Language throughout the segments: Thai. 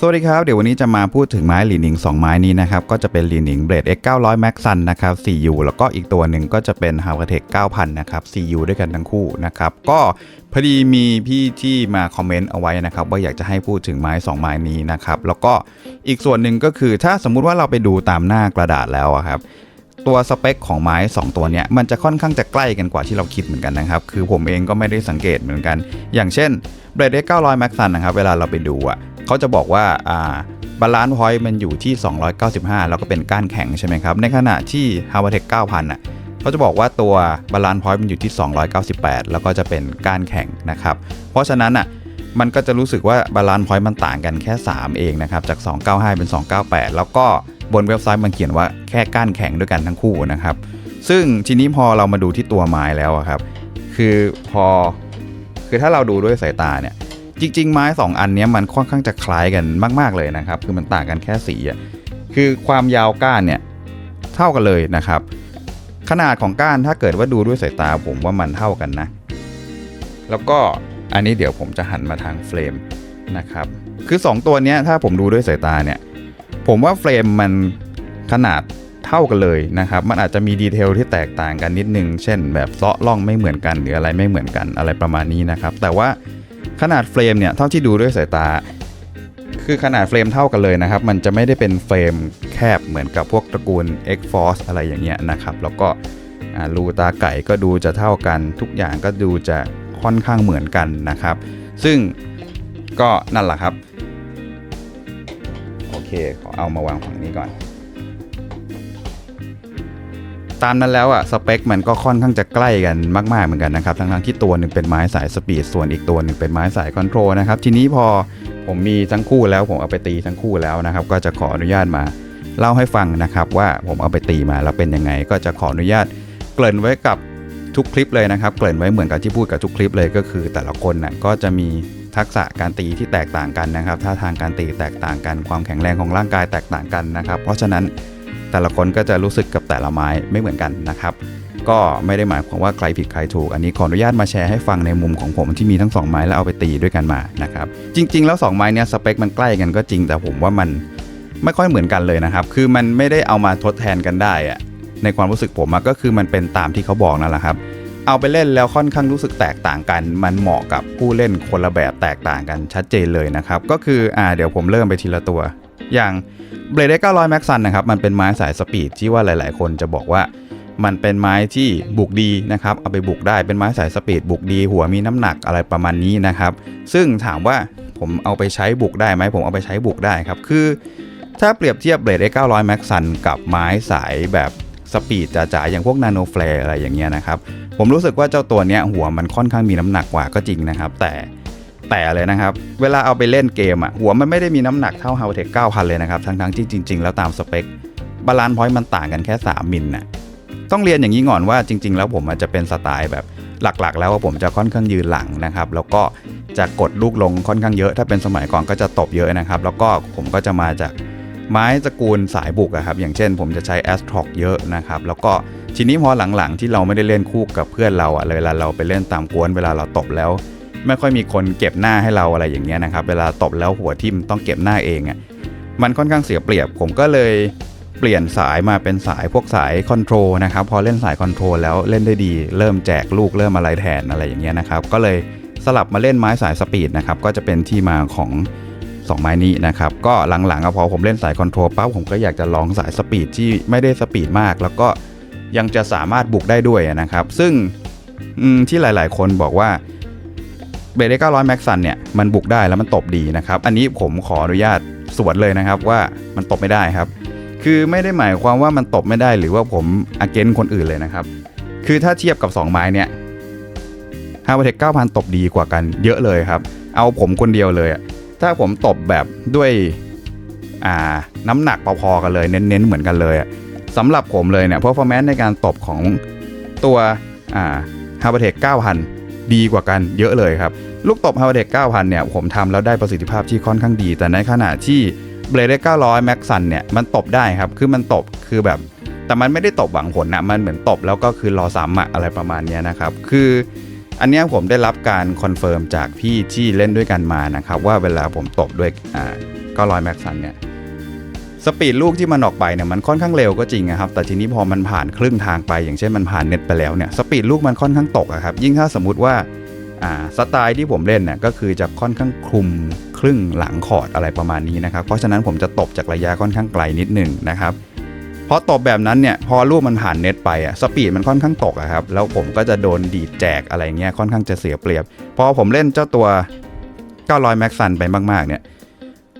สวัสดีครับ เดี๋ยววันนี้จะมาพูดถึงไม้หลีหนิง 2 ไม้นี้นะครับ ก็จะเป็นหลีหนิงเบรด X 900 Max Sun นะครับ 4U แล้วก็อีกตัวหนึ่งก็จะเป็น h a r v a t e c 9000 นะครับ 4U ด้วยกันทั้งคู่นะครับ ก็พอดีมีพี่ที่มาคอมเมนต์เอาไว้นะครับ ว่าอยากจะให้พูดถึงไม้ 2 ไม้นี้นะครับ แล้วก็อีกส่วนหนึ่งก็คือถ้าสมมุติว่าเราไปดูตามหน้ากระดาษแล้วอะครับตัวสเปคของไม้ 2 ตัวเนี้ยมันจะค่อนข้างจะใกล้กันกว่าที่เราคิดเหมือนกันนะครับ คือผมเองก็ไม่ได้สังเกตเหมือนกัน อย่างเช่น b l a d e 900 Max Sun นะครับเวลาเราไปดูอะ เขาจะบอกว่าอ่าบาลานซ์พอยต์มันอยู่ที่ 295 แล้วก็เป็นก้านแข็งใช่ไหมครับ ในขณะที่ h a r v a t e c 9000อะเขาจะบอกว่าตัวบาลานซ์พอยต์มันอยู่ที่ 298 แล้วก็จะเป็นก้านแข็งนะครับ เพราะฉะนั้นอะมันก็จะรู้สึกว่าบาลานซ์พอยต์มันต่างกันแค่ 3 เองนะครับ จาก 295 เป็น 298 แล้วก็บนเว็บไซต์มันเขียนว่าแค่ก้านแข็งด้วยกันทั้งคู่นะครับ ซึ่งทีนี้พอเรามาดูที่ตัวไม้แล้วครับ คือพอคือถ้าเราดูด้วยสายตาเนี่ย จริง ๆ ไม้ 2 อันนี้มันค่อนข้างจะคล้ายกันมาก ๆเลยนะครับ คือมันต่างกันแค่สีอะคือความยาวก้านเนี่ยเท่ากันเลยนะครับ ขนาดของก้านถ้าเกิดว่าดูด้วยสายตาผมว่ามันเท่ากันนะ แล้วก็อันนี้เดี๋ยวผมจะหันมาทางเฟรมนะครับ คือ 2 ตัวนี้ถ้าผมดูด้วยสายตาเนี่ยผมว่าเฟรมมันขนาดเท่ากันเลยนะครับ มันอาจจะมีดีเทลที่แตกต่างกันนิดนึง เช่น แบบเซาะล่องไม่เหมือนกันหรืออะไรไม่เหมือนกันอะไรประมาณนี้นะครับ แต่ว่า ขนาดเฟรมเนี่ยเท่าที่ดูด้วยสายตา คือขนาดเฟรมเท่ากันเลยนะครับ มันจะไม่ได้เป็นเฟรมแคบเหมือนกับพวกตระกูล X Force อะไรอย่างเงี้ยนะครับ แล้วก็รูตาไก่ก็ดูจะเท่ากัน ทุกอย่างก็ดูจะค่อนข้างเหมือนกันนะครับ ซึ่งก็นั่นแหละครับ โอเคขอเอามาวางฝั่งนี้ก่อน ตามนั้นแล้วอะสเปคมันก็ค่อนข้างจะใกล้กันมาก ๆเหมือนกันนะครับทั้งๆที่ตัวหนึ่งเป็นไม้สายสปีดส่วนอีกตัวหนึ่งเป็นไม้สายคอนโทรลนะครับทีนี้พอผมมีทั้งคู่แล้วผมเอาไปตีทั้งคู่แล้วนะครับก็จะขออนุญาตมาเล่าให้ฟังนะครับว่าผมเอาไปตีมาแล้วเป็นยังไง ก็จะขออนุญาตเกริ่นไว้กับทุกคลิปเลยนะครับ เกริ่นไว้เหมือนกับที่พูดกับทุกคลิปเลยก็คือ แต่ละคนน่ะก็จะมีทักษะการตีที่แตกต่างกันนะครับท่าทางการตีแตกต่างกันความแข็งแรงของร่างกายแตกต่างกันนะครับ เพราะฉะนั้น แต่ละคนก็จะรู้สึกกับแต่ละไม้ไม่เหมือนกันนะครับ ก็ไม่ได้หมายความว่าใครผิดใครถูก อันนี้ขออนุญาตมาแชร์ให้ฟังในมุมของผมที่มีทั้งสองไม้แล้วเอาไปตีด้วยกันมานะครับจริง ๆ แล้ว 2 ไม้เนี้ยสเปคมันใกล้กันก็จริง แต่ผมว่ามันไม่ค่อยเหมือนกันเลยนะครับ คือมันไม่ได้เอามาทดแทนกันได้อะในความรู้สึกผมก็คือมันเป็นตามที่เขาบอกนั่นแหละครับ เอาไปเล่นแล้วค่อนข้างรู้สึกแตกต่างกัน มันเหมาะกับผู้เล่นคนละแบบแตกต่างกันชัดเจนเลยนะครับ ก็คืออ่าเดี๋ยวผมเริ่มไปทีละตัว อย่างเบลด900 Max Sun นะครับ มันเป็นไม้สายสปีดที่ว่าหลาย ๆ คนจะบอกว่ามันเป็นไม้ที่บุกดีนะครับ เอาไปบุกได้เป็นไม้สายสปีดบุกดี หัวมีน้ำหนักอะไรประมาณนี้นะครับ ซึ่งถามว่าผมเอาไปใช้บุกได้ไหมผมเอาไปใช้บุกได้ครับ คือถ้าเปรียบเทียบเบลด900 Max Sun กับไม้สายแบบสปีดจ๋าๆอย่างพวกนาโนแฟร์อะไรอย่างเงี้ยนะครับ ผมรู้สึกว่าเจ้าตัวเนี้ยหัวมันค่อนข้างมีน้ำหนักกว่าก็จริงนะครับ แต่ แต่เลยนะครับ เวลาเอาไปเล่นเกมอะหัวมันไม่ได้มีน้ำหนักเท่า h a v t e c 9000 เลยนะครับ ทั้งๆที่จริง ๆ แล้วตามสเปคบาลานซ์พอยต์มันต่างกันแค่ 3 มิลน่ะต้องเรียนอย่างนี้ก่อนว่าจริง ๆ แล้วผมอาจจะเป็นสไตล์แบบหลักๆ แล้วว่าผมจะค่อนข้างยืนหลังนะครับ แล้วก็จะกดลูกลงค่อนข้างเยอะ ถ้าเป็นสมัยก่อนก็จะตบเยอะนะครับ แล้วก็ผมก็จะมาจากไม้ตระกูลสายบุกอะครับ อย่างเช่นผมจะใช้ a s t r o เยอะนะครับ แล้วก็ทีนี้พอหลังๆ ที่เราไม่ได้เล่นคู่กับเพื่อนเราอะเวลาเราไปเล่นตามกวนเวลาเราตบแล้ว ไม่ค่อยมีคนเก็บหน้าให้เราอะไรอย่างเงี้ยนะครับ เวลาตบแล้วหัวทิ่มต้องเก็บหน้าเองอะ่ะมันค่อนข้างเสียเปรียบ ผมก็เลยเปลี่ยนสายมาเป็นสายพวกสายคอนโทรลนะครับ พอเล่นสายคอนโทรลแล้วเล่นได้ดี เริ่มแจกลูกเริ่มอะไรแทนอะไรอย่างเงี้ยนะครับ ก็เลยสลับมาเล่นไม้สายสปีดนะครับ ก็จะเป็นที่มาของ2ไม้นี้นะครับ ก็หลังๆอะพอผมเล่นสายคอนโทรลปั๊บผมก็อยากจะลองสายสปีดที่ไม่ได้สปีดมาก แล้วก็ยังจะสามารถบุกได้ด้วยนะครับ ซึ่งที่หลาย ๆ คนบอกว่า เบรด900 Max Sun เนี่ยมันบุกได้แล้วมันตบดีนะครับ อันนี้ผมขออนุญาตสวนเลยนะครับว่ามันตบไม่ได้ครับ คือไม่ได้หมายความว่ามันตบไม่ได้หรือว่าผมอาเกนคนอื่นเลยนะครับ คือถ้าเทียบกับ 2 ไม้เนี่ยฮาวเทค9,000ตบดีกว่ากันเยอะเลยครับ เอาผมคนเดียวเลย ถ้าผมตบแบบด้วยน้ำหนักพอๆกันเลย เน้นๆเหมือนกันเลยสำหรับผมเลยเนี่ยเพราะฟอร์แมนในการตบของตัวฮาวเทค9,000 ดีกว่ากันเยอะเลยครับ ลูกตบ h a r v a r d 9,000 เนี่ย ผมทำแล้วได้ประสิทธิภาพที่ค่อนข้างดี แต่ในขณะที่ b l a d e 900 Max Sun เนี่ย มันตบได้ครับ คือมันตบคือแบบ แต่มันไม่ได้ตบหวังผลนะมันเหมือนตบแล้วก็คือรอซ้ำอะอะไรประมาณนี้นะครับ คืออันนี้ผมได้รับการคอนเฟิร์มจากพี่ที่เล่นด้วยกันมานะครับว่าเวลาผมตบด้วยอ่า900แม็กซันเนี่ย สปีดลูกที่มันออกไปเนี่ยมันค่อนข้างเร็วก็จริงนะครับ แต่ทีนี้พอมันผ่านครึ่งทางไป อย่างเช่นมันผ่านเน็ตไปแล้วเนี่ยสปีดลูกมันค่อนข้างตกครับยิ่งถ้าสมมุติว่าสไตล์ที่ผมเล่นเนี่ยก็คือจะค่อนข้างคลุมครึ่งหลังคอร์ดอะไรประมาณนี้นะครับ เพราะฉะนั้นผมจะตบจากระยะค่อนข้างไกลนิดหนึ่งนะครับพอตบแบบนั้นเนี่ยพอลูกมันผ่านเน็ตไปอะสปีดมันค่อนข้างตกอะครับแล้วผมก็จะโดนดีดแจกอะไรเงี้ยค่อนข้างจะเสียเปรียบ พอผมเล่นเจ้าตัว 900แม็กซันไปมากๆเนี่ย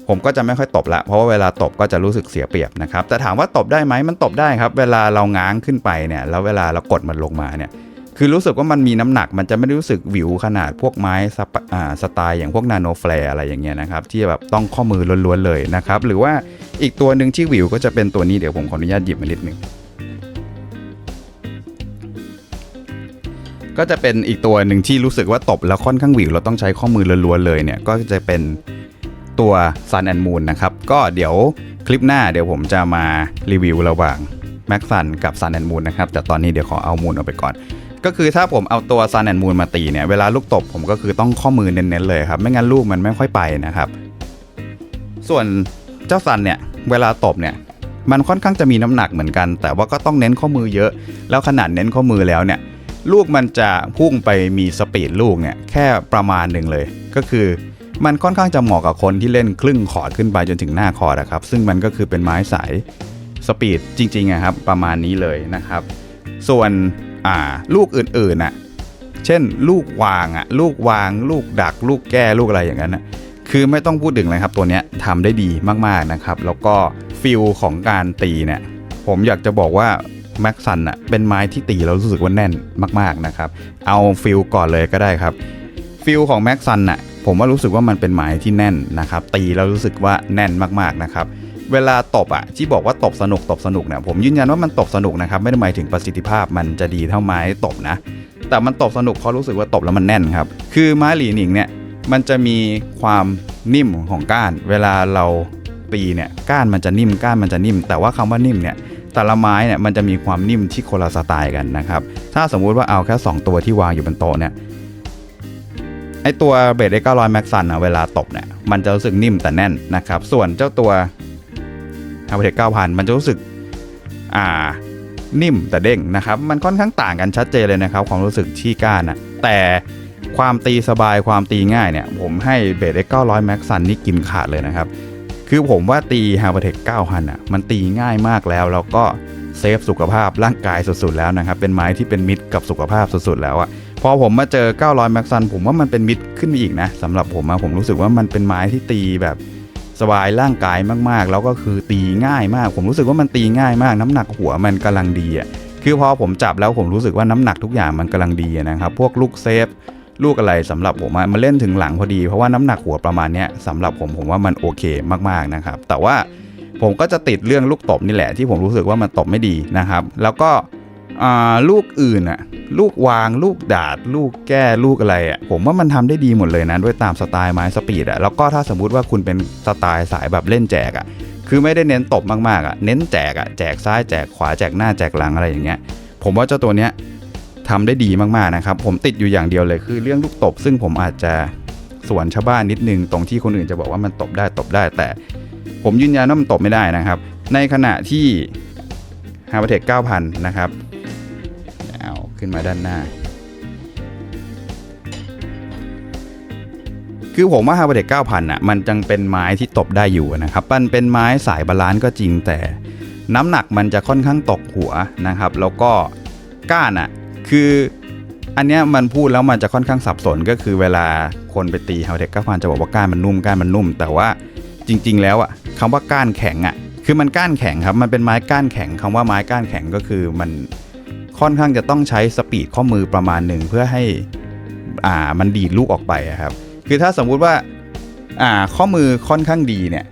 ผมก็จะไม่ค่อยตบละ เพราะว่าเวลาตบก็จะรู้สึกเสียเปรียบนะครับ แต่ถามว่าตบได้ไหมมันตบได้ครับ เวลาเราง้างขึ้นไปเนี่ย แล้วเวลาเรากดมันลงมาเนี่ย คือรู้สึกว่ามันมีน้ำหนัก มันจะไม่ได้รู้สึกวิวขนาดพวกไม้สสไตล์อย่างพวกนาโนแฟร์อะไรอย่างเงี้ยนะครับ ที่แบบต้องข้อมือล้วนๆเลยนะครับ หรือว่าอีกตัวหนึ่งที่วิวก็จะเป็นตัวนี้เดี๋ยวผมขออนุญาตหยิบมานิดนึงก็จะเป็นอีกตัวหนึ่งที่รู้สึกว่าตบแล้วค่อนข้างหวิวเราต้องใช้ข้อมือล้วนๆเลยเนี่ยก็จะเป็น ตัว Sun and Moon นะครับ ก็เดี๋ยวคลิปหน้าเดี๋ยวผมจะมารีวิวระหว่าง Max Sun กับ Sun and Moon นะครับ แต่ตอนนี้เดี๋ยวขอเอา Moon ออกไปก่อน ก็คือถ้าผมเอาตัว Sun and Moon มาตีเนี่ย เวลาลูกตบผมก็คือต้องข้อมือเน้นๆเลยครับ ไม่งั้นลูกมันไม่ค่อยไปนะครับ ส่วนเจ้าซันเนี่ยเวลาตบเนี่ยมันค่อนข้างจะมีน้ำหนักเหมือนกัน แต่ว่าก็ต้องเน้นข้อมือเยอะ แล้วขนาดเน้นข้อมือแล้วเนี่ยลูกมันจะพุ่งไปมีสปีดลูกเนี่ยแค่ประมาณหนึ่งเลย ก็คือ มันค่อนข้างจะเหมาะกับคนที่เล่นครึ่งคอร์ดขึ้นไปจนถึงหน้าคอร์ดนะครับซึ่งมันก็คือเป็นไม้สายสปีดจริงๆอะครับประมาณนี้เลยนะครับ ส่วนลูกอื่นๆน่ะเช่น ลูกวางอะลูกวาง ลูกดัก ลูกแก้ลูกอะไรอย่างนั้นนะคือไม่ต้องพูดถึงเลยครับตัวเนี้ยทำได้ดีมากๆนะครับ แล้วก็ฟิลของการตีเนี่ยผมอยากจะบอกว่าแม็กซันอะเป็นไม้ที่ตีแล้วรู้สึกว่าแน่นมากๆนะครับ เอาฟิลก่อนเลยก็ได้ครับฟิลของแม็กซันอะ ผมว่ารู้สึกว่ามันเป็นไม้ที่แน่นนะครับ ตีแล้วรู้สึกว่าแน่นมากๆนะครับเวลาตบอะที่บอกว่าตบสนุกตบสนุกเนี่ยผมยืนยันว่ามันตบสนุกนะครับไม่ได้หมายถึงประสิทธิภาพมันจะดีเท่าไม้ตบนะ แต่มันตบสนุกเพราะรู้สึกว่าตบแล้วมันแน่นครับคือไม้หลีหนิงเนี่ยมันจะมีความนิ่มของก้าน เวลาเราตีเนี่ยก้านมันจะนิ่มก้านมันจะนิ่ม แต่ว่าคำว่านิ่มเนี่ยแต่ละไม้เนี่ยมันจะมีความนิ่มที่คนละสไตล์กันนะครับถ้าสมมุติว่าเอาแค่ 2 ตัวที่วางอยู่บนโต๊ะเนี่ย ไอตัวเบสเอ็ก900แม็กซันอะเวลาตบเนี่ยมันจะรู้สึกนิ่มแต่แน่นนะครับ ส่วนเจ้าตัวฮาร์เทค9,000มันจะรู้สึกอ่านิ่มแต่เด้งนะครับ มันค่อนข้างต่างกันชัดเจนเลยนะครับ ความรู้สึกที่ก้านอะแต่ความตีสบายความตีง่ายเนี่ย ผมให้เบสเอ็ก900แม็กซันนี่กินขาดเลยนะครับ คือผมว่าตี h a r v e r t e c 9,000อะมันตีง่ายมากแล้วแล้วก็เซฟสุขภาพร่างกายสุดๆแล้วนะครับ เป็นไม้ที่เป็นมิตรกับสุขภาพสุดๆแล้วอะ พอผมมาเจอ 900 แม็กซันผมว่ามันเป็นมิตรขึ้นมาอีกนะสำหรับผมอะผมรู้สึกว่ามันเป็นไม้ที่ตีแบบสบายร่างกายมากๆ แล้วก็คือตีง่ายมาก ผมรู้สึกว่ามันตีง่ายมาก น้ำหนักหัวมันกำลังดีอะคือพอผมจับแล้วผมรู้สึกว่าน้ำหนักทุกอย่างมันกำลังดีนะครับ พวกลูกเซฟลูกอะไรสำหรับผมอะมันเล่นถึงหลังพอดี เพราะว่าน้ำหนักหัวประมาณเนี้ยสำหรับผมผมว่ามันโอเคมากๆนะครับ แต่ว่าผมก็จะติดเรื่องลูกตบนี่แหละที่ผมรู้สึกว่ามันตบไม่ดีนะครับ แล้วก็ ลูกอื่นอะลูกวางลูกดาด ลูกแก้ลูกอะไรอะผมว่ามันทำได้ดีหมดเลยนะด้วยตามสไตล์ไม้สปีดอะแล้วก็ถ้าสมมุติว่าคุณเป็นสไตล์สายแบบเล่นแจกอะคือไม่ได้เน้นตบมากๆอะเน้นแจกอะแจกซ้ายแจกขวาแจกหน้าแจกหลังอะไรอย่างเงี้ย ผมว่าเจ้าตัวเนี้ยทำได้ดีมากๆนะครับ ผมติดอยู่อย่างเดียวเลยคือเรื่องลูกตบ ซึ่งผมอาจจะสวนชาวบ้านนิดนึงตรงที่คนอื่นจะบอกว่ามันตบได้ตบได้ แต่ ผมยืนยันว่ามันตบไม่ได้นะครับ ในขณะที่ h a r v e r t e c 9,000 นะครับ ขึ้นมาด้านหน้า คือผมว่า h a r v e r t e c 9,000อะมันจังเป็นไม้ที่ตบได้อยู่นะครับมันเป็นไม้สายบาลานซ์ก็จริงแต่ น้ำหนักมันจะค่อนข้างตกหัวนะครับ แล้วก็ก้านอะคืออันเนี้ยมันพูดแล้วมันจะค่อนข้างสับสนก็คือเวลาคนไปตีฮาเทคก้าพันจะบอกว่าก้านมันนุ่มก้านมันนุ่ม แต่ว่าจริง ๆ แล้วอะคำว่าก้านแข็งอะคือมันก้านแข็งครับมันเป็นไม้ก้านแข็งคำว่าไม้ก้านแข็งก็คือมัน ค่อนข้างจะต้องใช้สปีดข้อมือประมาณหนึ่งเพื่อให้อ่ามันดีดลูกออกไปครับ คือถ้าสมมุติว่าอ่าข้อมือค่อนข้างดีเนี่ย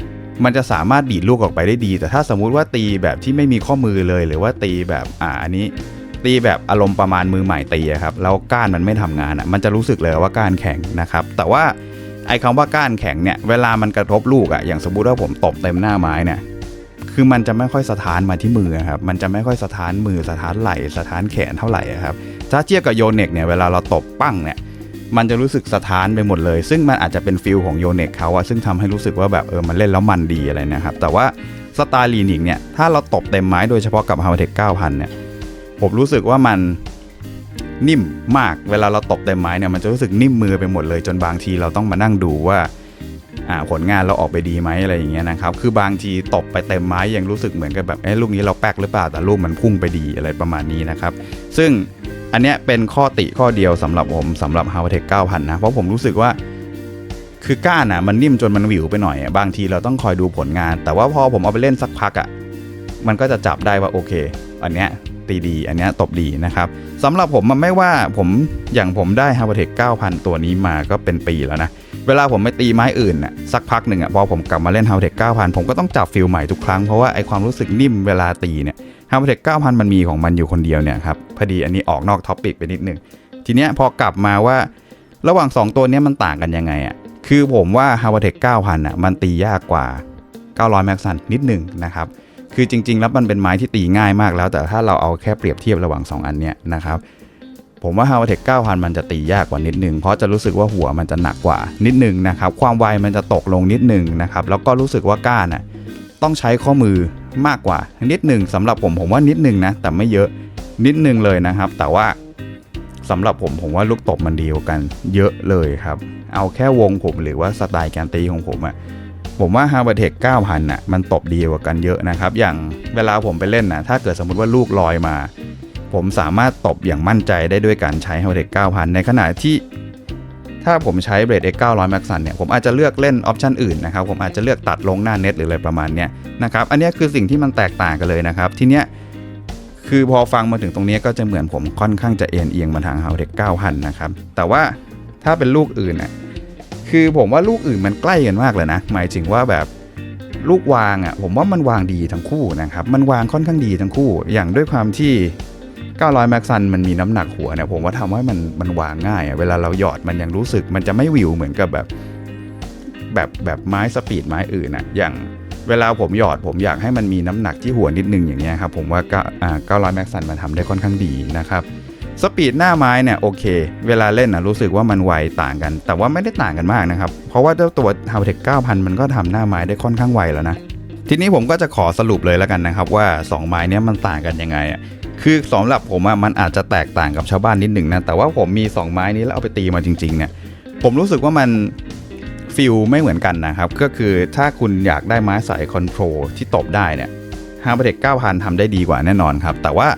มันจะสามารถดีดลูกออกไปได้ดี แต่ถ้าสมมุติว่าตีแบบที่ไม่มีข้อมือเลย หรือว่าตีแบบอ่าอันนี้ ตีแบบอารมณ์ประมาณมือใหม่ตีครับแล้วก้านมันไม่ทำงานอะมันจะรู้สึกเลยว่าก้านแข็งนะครับ แต่ว่าไอ้คำว่าก้านแข็งเนี่ยเวลามันกระทบลูกอะอย่างสมมุติว่าผมตบเต็มหน้าไม้เนี่ย คือมันจะไม่ค่อยสะท้านมาที่มือครับ มันจะไม่ค่อยสะท้านมือสะท้านไหล่สะท้านแขนเท่าไหร่ครับถ้าเทียบกับโยเน็กเนี่ยเวลาเราตบปั้งเนี่ยมันจะรู้สึกสะท้านไปหมดเลย ซึ่งมันอาจจะเป็นฟิลของโยเน็กเขาอะซึ่งทำให้รู้สึกว่าแบบเออมันเล่นแล้วมันดีอะไรนะครับ แต่ว่าสไตล์ลีนิกเนี่ยถ้าเราตบเต็มไม้โดยเฉพาะกับ h a v a t e c 9000เนี่ยผมรู้สึกว่ามันนิ่มมากเวลาเราตบเต็มไม้เนี่ยมันจะรู้สึกนิ่มมือไปหมดเลยจนบางทีเราต้องมานั่งดูว่า ผลงานเราออกไปดีไหมอะไรอย่างเงี้ยนะครับ คือบางทีตบไปเต็มไม้ยังรู้สึกเหมือนกับแบบเอ้ลูกนี้เราแป๊กหรือเปล่าแต่ลูกมันพุ่งไปดีอะไรประมาณนี้นะครับ ซึ่งอันเนี้ยเป็นข้อติข้อเดียวสำหรับผมสำหรับ h a v a t e c 9000 นะ เพราะผมรู้สึกว่าคือก้านอะมันนิ่มจนมันหวิวไปหน่อยอะบางทีเราต้องคอยดูผลงาน แต่ว่าพอผมเอาไปเล่นสักพักอะ มันก็จะจับได้ว่าโอเค อันเนี้ยตีดี อันเนี้ยตบดีนะครับสำหรับผมมันไม่ว่าผมอย่างผมได้ h a v a t e c 9000 ตัวนี้มาก็เป็นปีแล้วนะ เวลาผมไปตีไม้อื่นน่ะสักพักหนึ่งอะพอผมกลับมาเล่น h a v a t e c 9000 ผมก็ต้องจับฟิลใหม่ทุกครั้ง เพราะว่าไอความรู้สึกนิ่มเวลาตีเนี่ย h a v a t e c 9000 มันมีของมันอยู่คนเดียวเนี่ยครับพอดีอันนี้ออกนอกท็อปิกไปนิดนึงทีเนี้ยพอกลับมาว่าระหว่าง 2 ตัวเนี้ยมันต่างกันยังไงอะคือผมว่า h a v a t e c 9000อะมันตียากกว่า 900แม็กซันนิดหนึ่งนะครับ คือจริง ๆ แล้วมันเป็นไม้ที่ตีง่ายมากแล้ว แต่ถ้าเราเอาแค่เปรียบเทียบระหว่าง 2 อันเนี้ยนะครับผมว่า h a v a t e c 9000 มันจะตียากกว่านิดนึง เพราะจะรู้สึกว่าหัวมันจะหนักกว่านิดนึงนะครับ ความไวมันจะตกลงนิดนึงนะครับ แล้วก็รู้สึกว่าก้านอะต้องใช้ข้อมือมากกว่านิดนึงสำหรับผมผมว่านิดนึงนะ แต่ไม่เยอะนิดนึงเลยนะครับ แต่ว่าสำหรับผมผมว่าลูกตบมันดีกว่ากันเยอะเลยครับ เอาแค่วงผมหรือว่าสไตล์การตีของผมอะ ผมว่า h a r v a r d t e c h 9,000น่ะมันตบดีกว่ากันเยอะนะครับ อย่างเวลาผมไปเล่นนะถ้าเกิดสมมติว่าลูกลอยมา ผมสามารถตบอย่างมั่นใจได้ด้วยการใช้ h a r v a r d t e c h 9,000 ในขณะที่ถ้าผมใช้เบรด X 900 Max เนี่ยผมอาจจะเลือกเล่นออปชันอื่นนะครับ ผมอาจจะเลือกตัดลงหน้าเน็ตหรืออะไรประมาณเนี้ยนะครับอันนี้คือสิ่งที่มันแตกต่างกันเลยนะครับ ทีเนี้ยคือพอฟังมาถึงตรงนี้ก็จะเหมือนผมค่อนข้างจะเอ็นเอียงมาทาง h a r v a r d t e c h 9,000 นะครับแต่ว่าถ้าเป็นลูกอื่นน่ะ คือผมว่าลูกอื่นมันใกล้กันมากเลยนะ หมายถึงว่าแบบลูกวางอะผมว่ามันวางดีทั้งคู่นะครับ มันวางค่อนข้างดีทั้งคู่ อย่างด้วยความที่ 900 แม็กซันมันมีน้ำหนักหัวเนี่ยผมว่าทำให้มันมันวางง่ายอะเวลาเราหยอดมันยังรู้สึกมันจะไม่วิวเหมือนกับแบบ แบบแบบไม้สปีดไม้อื่นอะอย่างเวลาผมหยอดผมอยากให้มันมีน้ำหนักที่หัวนิดนึงอย่างเงี้ยครับผมว่า9อ่า900แม็กซันมันทำได้ค่อนข้างดีนะครับ สปีดหน้าไม้เนี่ยโอเค เวลาเล่นนะรู้สึกว่ามันไวต่างกัน แต่ว่าไม่ได้ต่างกันมากนะครับ เพราะว่าเจ้าตัว h a v t e c 9000 มันก็ทำหน้าไม้ได้ค่อนข้างไวแล้วนะ ทีนี้ผมก็จะขอสรุปเลยแล้วกันนะครับ ว่า 2 ไม้เนี้ยมันต่างกันยังไงอะคือสำหรับผมอะมันอาจจะแตกต่างกับชาวบ้านนิดหนึ่งนะแต่ว่าผมมี 2 ไม้นี้แล้วเอาไปตีมาจริงๆเนี่ยผมรู้สึกว่ามันฟิลไม่เหมือนกันนะครับ ก็คือถ้าคุณอยากได้ไม้สายคอนโทรลที่ตบได้เนี่ย h a v a t e c 9000ทำได้ดีกว่าแน่นอนครับ แต่ว่า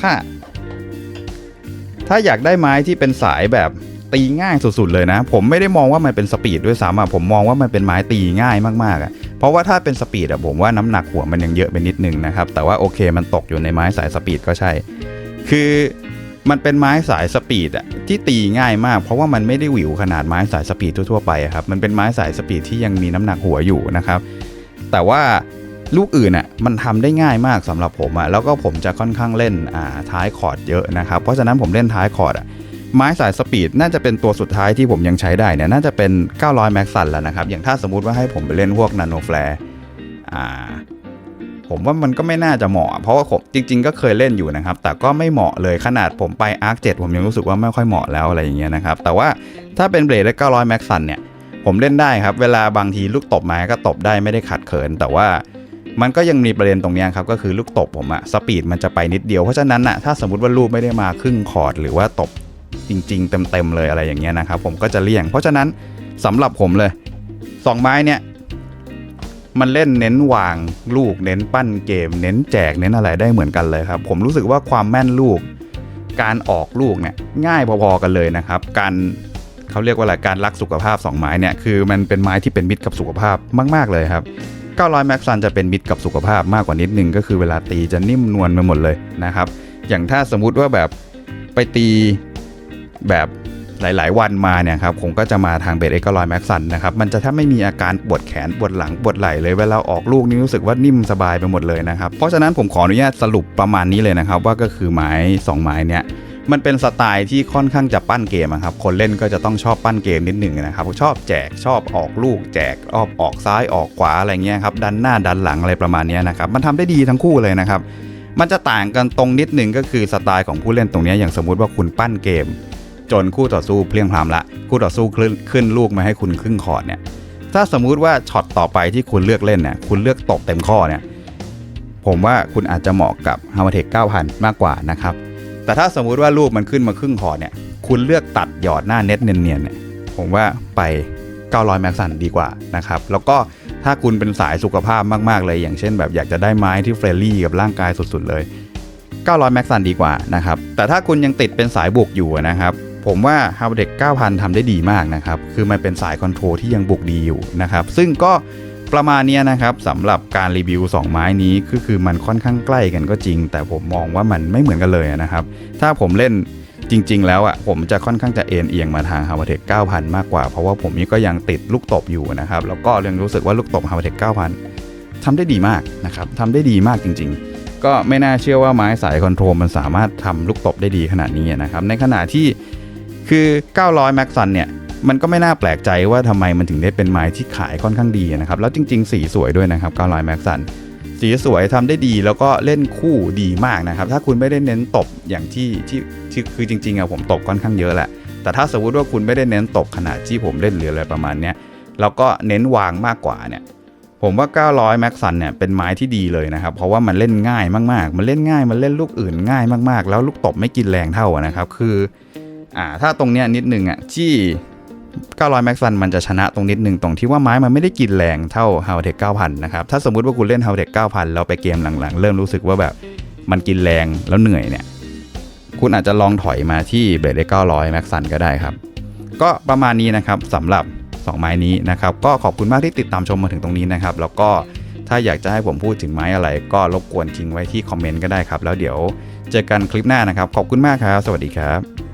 ถ้า ถ้าอยากได้ไม้ที่เป็นสายแบบตีง่ายสุดๆเลยนะ ผมไม่ได้มองว่ามันเป็นสปีดด้วยซ้ำอะผมมองว่ามันเป็นไม้ตีง่ายมากๆอะเพราะว่าถ้าเป็นสปีดอะผมว่าน้ำหนักหัวมันยังเยอะไปนิดนึงนะครับแต่ว่าโอเคมันตกอยู่ในไม้สายสปีดก็ใช่ คือมันเป็นไม้สายสปีดอะที่ตีง่ายมาก เพราะว่ามันไม่ได้หวิวขนาดไม้สายสปีดทั่วๆไปครับมันเป็นไม้สายสปีดที่ยังมีน้ำหนักหัวอยู่นะครับแต่ว่า ลูกอื่นอะมันทำได้ง่ายมากสำหรับผมอะแล้วก็ผมจะค่อนข้างเล่นอ่าท้ายคอร์ดเยอะนะครับ เพราะฉะนั้นผมเล่นท้ายคอร์ดอะไม้สายสปีดน่าจะเป็นตัวสุดท้ายที่ผมยังใช้ได้เนี่ยน่าจะเป็น 900 แม็กซันแล้วนะครับ อย่างถ้าสมมุติว่าให้ผมไปเล่นพวกนาโนแฟร์อ่าผมว่ามันก็ไม่น่าจะเหมาะ เพราะว่าผมจริง ๆ ก็เคยเล่นอยู่นะครับ แต่ก็ไม่เหมาะเลยขนาดผมไป Arc 7 ผมยังรู้สึกว่าไม่ค่อยเหมาะแล้วอะไรอย่างเงี้ยนะครับ แต่ว่าถ้าเป็นเบรดและ900 แม็กซันเนี่ยผมเล่นได้ครับ เวลาบางทีลูกตบไม้ก็ตบได้ไม่ได้ขัดเขิน แต่ว่า มันก็ยังมีประเด็นตรงนี้ครับก็คือลูกตบผมอะสปีดมันจะไปนิดเดียวเพราะฉะนั้นอะถ้าสมมติว่าลูกไม่ได้มาครึ่งคอร์ดหรือว่าตบจริง ๆ เต็มๆเลยอะไรอย่างเงี้ยนะครับผมก็จะเลี่ยง เพราะฉะนั้นสำหรับผมเลยสองไม้เนี่ยมันเล่นเน้นวางลูกเน้นปั้นเกม เน้นแจกเน้นอะไรได้เหมือนกันเลยครับ ผมรู้สึกว่าความแม่นลูก การออกลูกเนี่ยง่ายพอๆกันเลยนะครับ การเขาเรียกว่าอะไรการรักสุขภาพ 2 ไม้เนี่ยคือมันเป็นไม้ที่เป็นมิตรกับสุขภาพมาก ๆเลยครับ 900แม็กซันจะเป็นมิตรกับสุขภาพมากกว่านิดนึง ก็คือเวลาตีจะนิ่มนวลไปหมดเลยนะครับ อย่างถ้าสมมุติว่าแบบไปตีแบบหลาย ๆ วันมาเนี่ยครับผมก็จะมาทางเบสเอ็กร้อยแม็กซันนะครับมันจะแทบไม่มีอาการปวดแขนปวดหลังปวดไหล่เลยเวลาออกลูกนี่รู้สึกว่านิ่มสบายไปหมดเลยนะครับ เพราะฉะนั้นผมขออนุญาตสรุปประมาณนี้เลยนะครับ ว่าก็คือไม้สองไม้เนี่ย มันเป็นสไตล์ที่ค่อนข้างจะปั้นเกมครับ คนเล่นก็จะต้องชอบปั้นเกมนิดหนึ่งนะครับ ชอบแจกชอบออกลูก แจกออกออกซ้ายออกขวาอะไรเงี้ยครับ ดันหน้าดันหลังอะไรประมาณนี้นะครับ มันทำได้ดีทั้งคู่เลยนะครับ มันจะต่างกันตรงนิดหนึ่งก็คือสไตล์ของผู้เล่นตรงนี้อย่างสมมุติว่าคุณปั้นเกม จนคู่ต่อสู้เพลียงพรามละ คู่ต่อสู้ขึ้นขึ้นลูกมาให้คุณครึ่งคอร์ดเนี่ย ถ้าสมมุติว่าช็อตต่อไปที่คุณเลือกเล่นเนี่ยคุณเลือกตบเต็มข้อเนี่ยผมว่าคุณอาจจะเหมาะกับ h a m a t e c 9,000 มากกว่านะครับ แต่ถ้าสมมุติว่าลูกมันขึ้นมาครึ่งคอเนี่ย คุณเลือกตัดหยอดหน้าเน็ตเนียนๆเนี่ยผมว่าไป 900 แม็กซันดีกว่านะครับ แล้วก็ถ้าคุณเป็นสายสุขภาพมากๆเลย อย่างเช่น แบบอยากจะได้ไม้ที่เฟรนลี่กับร่างกายสุดๆเลย 900 แม็กซันดีกว่านะครับ แต่ถ้าคุณยังติดเป็นสายบุกอยู่นะครับ ผมว่า h a r v a r d 9,000ทำได้ดีมากนะครับ คือมันเป็นสายคอนโทรลที่ยังบุกดีอยู่นะครับ ซึ่งก็ ประมาณนี้นะครับสำหรับการรีวิว 2 ไม้นี้คือคือมันค่อนข้างใกล้กันก็จริง แต่ผมมองว่ามันไม่เหมือนกันเลยนะครับ ถ้าผมเล่นจริง ๆ แล้วอะผมจะค่อนข้างจะเอ็นเอียงมาทาง h a r v a r d 9,000 มากกว่า เพราะว่าผมนี่ก็ยังติดลูกตบอยู่นะครับ แล้วก็ยังรู้สึกว่าลูกตบ h a r v a r d 9,000 ทำได้ดีมากนะครับทำได้ดีมากจริง ๆ ก็ไม่น่าเชื่อว่าไม้สายคอนโทรลมันสามารถทำลูกตบได้ดีขนาดนี้นะครับในขณะที่คือ 900แม็กซันเนี่ย มันก็ไม่น่าแปลกใจว่าทำไมมันถึงได้เป็นไม้ที่ขายค่อนข้างดีนะครับ แล้วจริง ๆ สีสวยด้วยนะครับ900แม็กซันสีสวยทำได้ดีแล้วก็เล่นคู่ดีมากนะครับ ถ้าคุณไม่ได้เน้นตบอย่างที่ที่คือจริงๆอะผมตบค่อนข้างเยอะแหละ แต่ถ้าสมมติว่าคุณไม่ได้เน้นตบขนาดที่ผมเล่นหรืออะไรประมาณเนี้ยแล้วก็เน้นวางมากกว่าเนี่ยผมว่า 900แม็กซันเนี่ยเป็นไม้ที่ดีเลยนะครับ เพราะว่ามันเล่นง่ายมากๆ มันเล่นง่าย มันเล่นลูกอื่นง่ายมากๆ แล้วลูกตบไม่กินแรงเท่านะครับ คือ อ่า ถ้าตรงเนี้ยนิดนึงอะที่ 900แม็กซันมันจะชนะตรงนิดหนึ่งตรงที่ว่าไม้มันไม่ได้กินแรงเท่า h o w t e c 9,000 นะครับ ถ้าสมมุติว่าคุณเล่น h o w t e c 9,000 แล้วไปเกมหลังๆ เริ่มรู้สึกว่าแบบมันกินแรงแล้วเหนื่อยเนี่ย คุณอาจจะลองถอยมาที่เบรด900แม็กซันก็ได้ครับ ก็ประมาณนี้นะครับสำหรับ 2 ไม้นี้นะครับ ก็ขอบคุณมากที่ติดตามชมมาถึงตรงนี้นะครับ แล้วก็ถ้าอยากจะให้ผมพูดถึงไม้อะไร ก็รบกวนทิ้งไว้ที่คอมเมนต์ก็ได้ครับ แล้วเดี๋ยวเจอกันคลิปหน้านะครับ ขอบคุณมากครับ สวัสดีครับ